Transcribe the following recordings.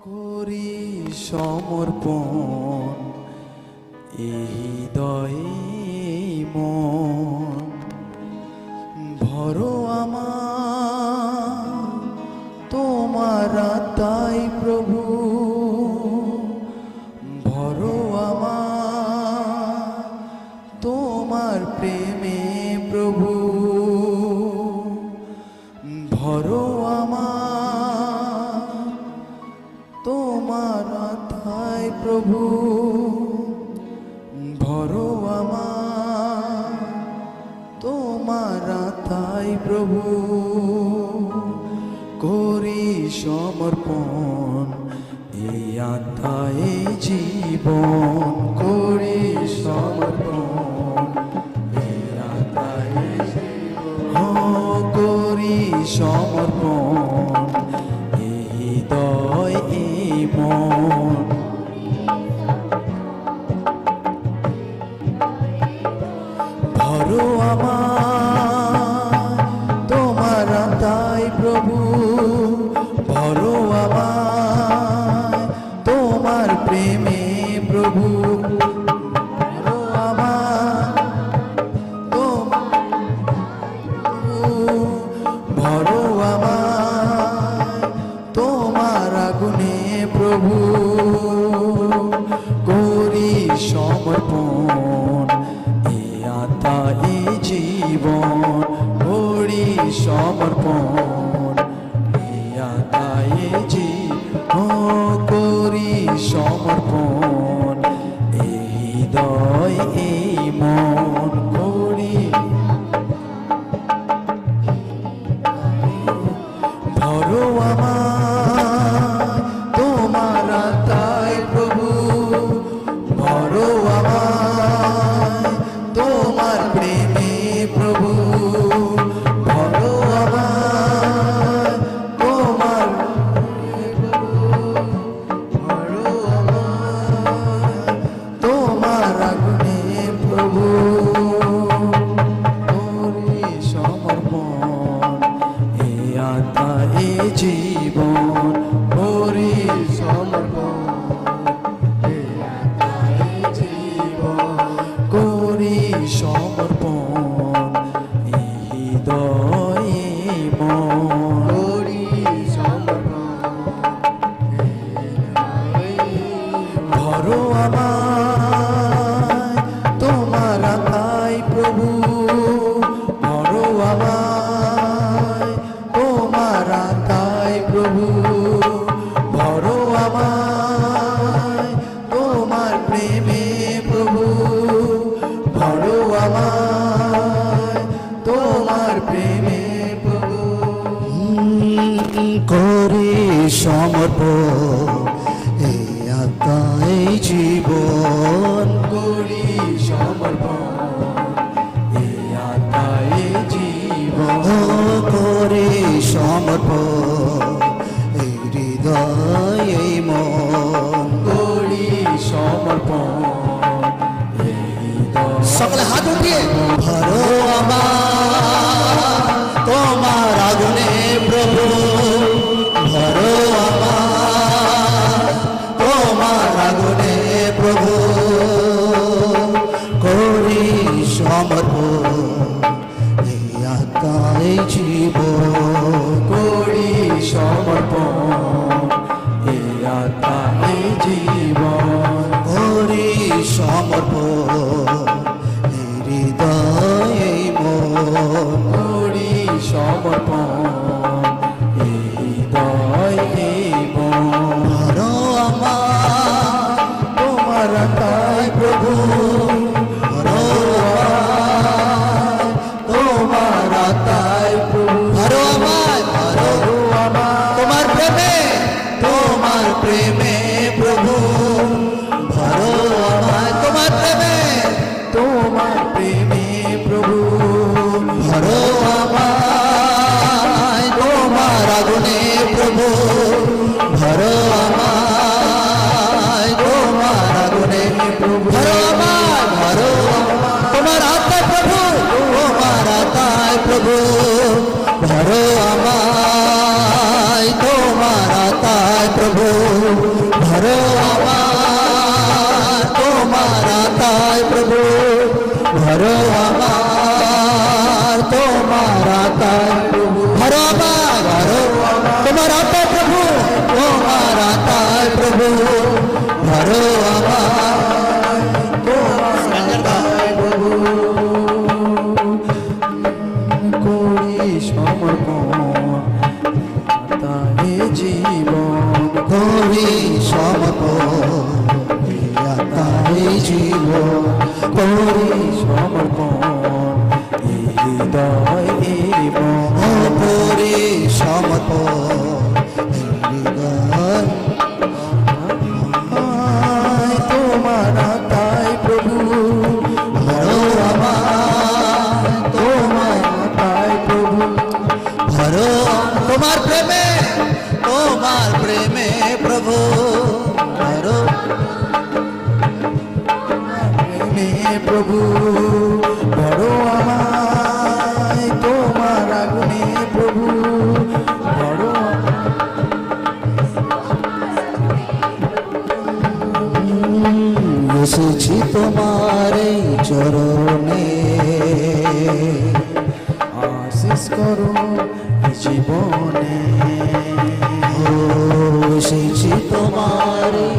করি সমর্পণ এই দয়ে মন। ভরো আমার তোমার তাই প্রভু ভরো আমার, তোমার তাই প্রভু, করি সমর্পণ এই আত্মায় জীবন, করি সমর্পণ এই আত্মায় জীবন। করি সমর্পণ সমর্প এই আত্মা এই জীবন। करो तो आमार तुम्हारा ताई प्रभु। भरो প্রভু, বড় আমায় তোমার আগুনে প্রভু, বড় এসেছি তোমার এই চরণে। আশিস করো জীবনে। এসেছি তোমার এই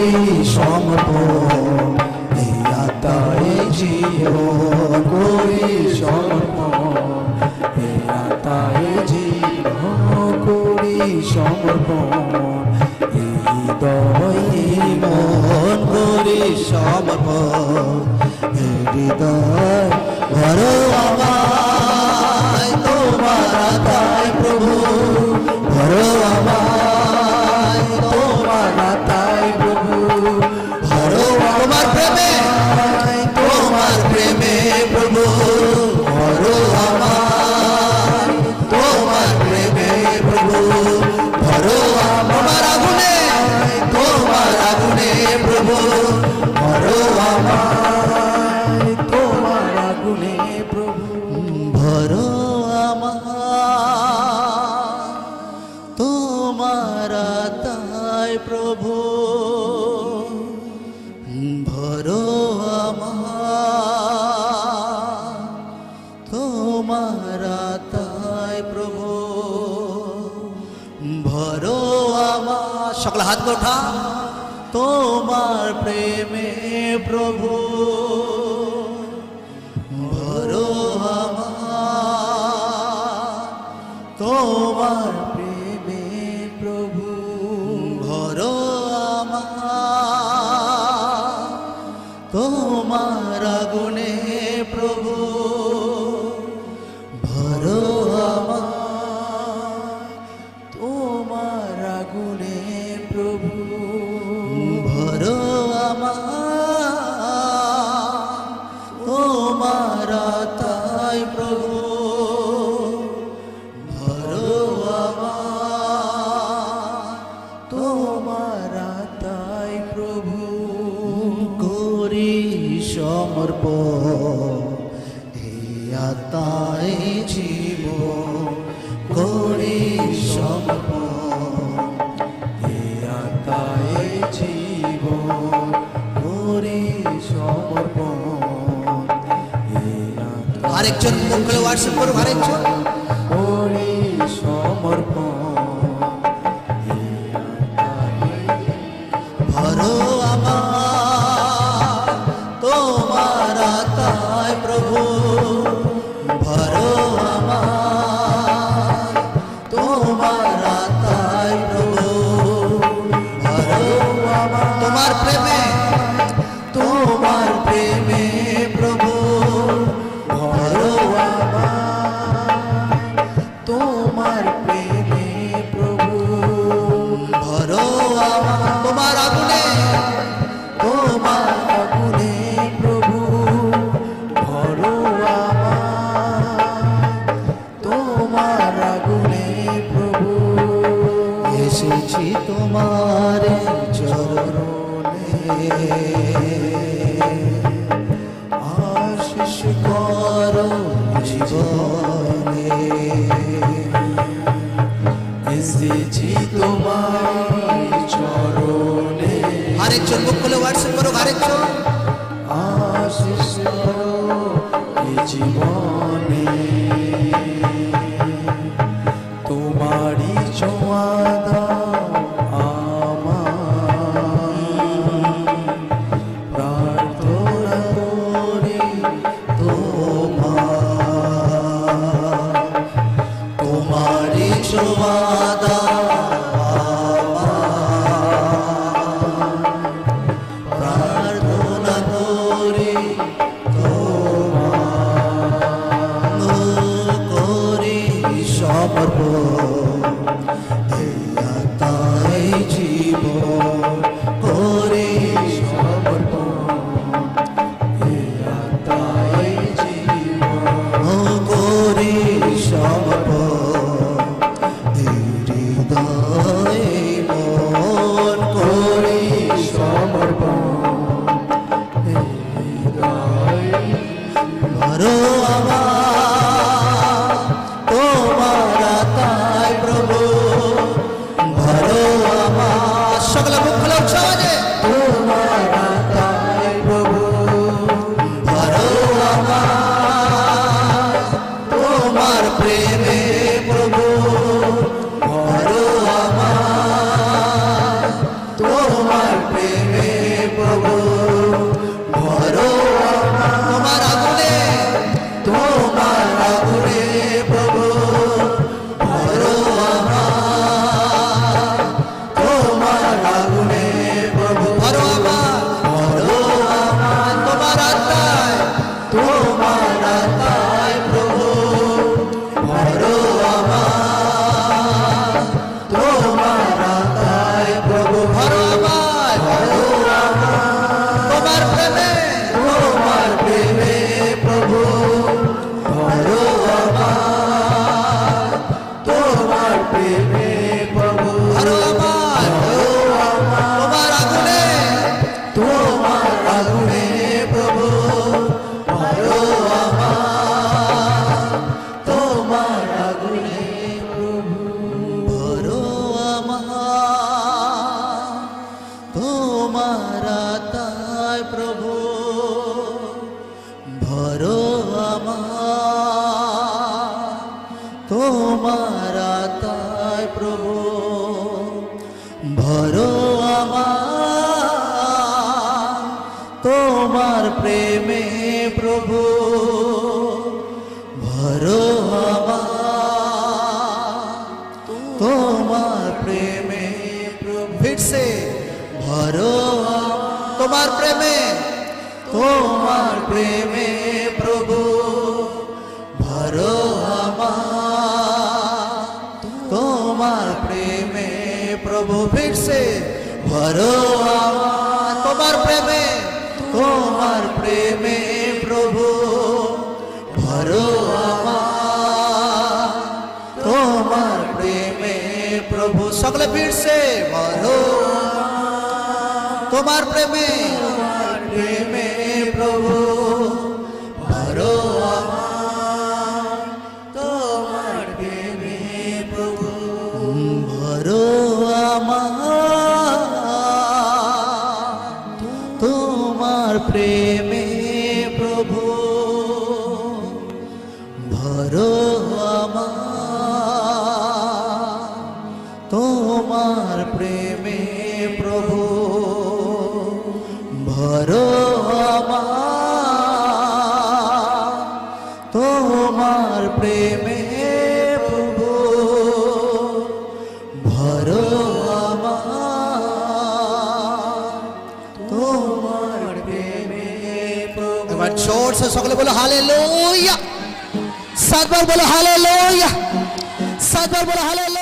আমারই সম্পদ এই আত্মাই জীবন করি সমর্পণ। এই আত্মাই জীবন করি সমর্পণ। এই হৃদয় মন করি সমর্পণ। এই হৃদয় ভর আমায়, তোমার আতায় প্রভু। ভর আমায়। সারা তাই প্রভু ভরো তোমার তাই প্রভু ভরো আমার। সকল হাত ওঠা। তোমার প্রেমে প্রভু ভরো আমার। তোমার প্রেম আরেকজন মঙ্গল আশীর্বাদ আরেকজন। সমর্পণ আশিস করো জীবনে। এসেছি তোমার চরণে। আরেকজন হোয়াটসঅ্যাপ করো আরেকজন আশিস করো জীবনে। প্রেমে প্রভু ভরো তোমার প্রেমে প্রভু। ফিরছে ভরো তোমার প্রেমে তোমার প্রেমে প্রভু ভরো তোমার প্রেমে প্রভু। ফিরছে ভরো তোমার প্রেমে। তোমার প্রেমে প্রভু, ভরো আমার। তোমার প্রেমে প্রভু, সকলে ফিরছে ভরো তোমার প্রেমে প্রেমে প্রভু। প্রেমে প্রভু ভরো আমার তোমার প্রেমে প্রভু এবার জোর से সকলে বলো হালেলুয়া সাতবার বলো হালেলুয়া সাতবার বলো হালেলুয়া